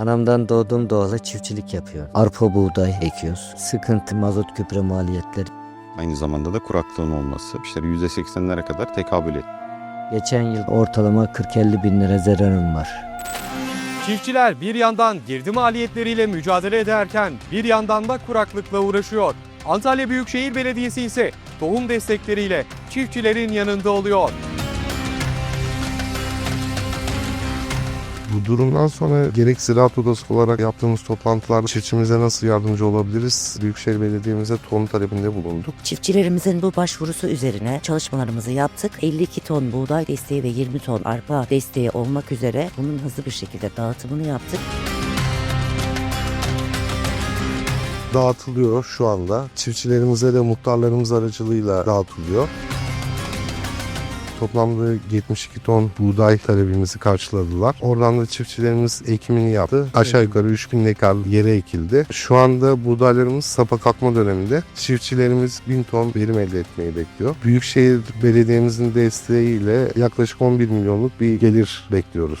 Anamdan doğduğum doğalı çiftçilik yapıyor. Arpa buğday ekiyoruz. Sıkıntı mazot gübre maliyetleri. Aynı zamanda da kuraklığın olması işte %80'lere kadar tekabül etti. Geçen yıl ortalama 40-50 bin lira zararım var. Çiftçiler bir yandan girdi maliyetleriyle mücadele ederken bir yandan da kuraklıkla uğraşıyor. Antalya Büyükşehir Belediyesi ise tohum destekleriyle çiftçilerin yanında oluyor. Bu durumdan sonra gerek Ziraat Odası olarak yaptığımız toplantılarda çiftçimize nasıl yardımcı olabiliriz? Büyükşehir Belediye'mize tohum talebinde bulunduk. Çiftçilerimizin bu başvurusu üzerine çalışmalarımızı yaptık. 52 ton buğday desteği ve 20 ton arpa desteği olmak üzere bunun hızlı bir şekilde dağıtımını yaptık. Dağıtılıyor şu anda. Çiftçilerimize de muhtarlarımız aracılığıyla dağıtılıyor. Toplamda 72 ton buğday talebimizi karşıladılar. Oradan da çiftçilerimiz ekimini yaptı. Aşağı yukarı 3000 dekar yere ekildi. Şu anda buğdaylarımız sapa kalkma döneminde. Çiftçilerimiz 1000 ton verim elde etmeyi bekliyor. Büyükşehir Belediye'mizin desteğiyle yaklaşık 11 milyonluk bir gelir bekliyoruz.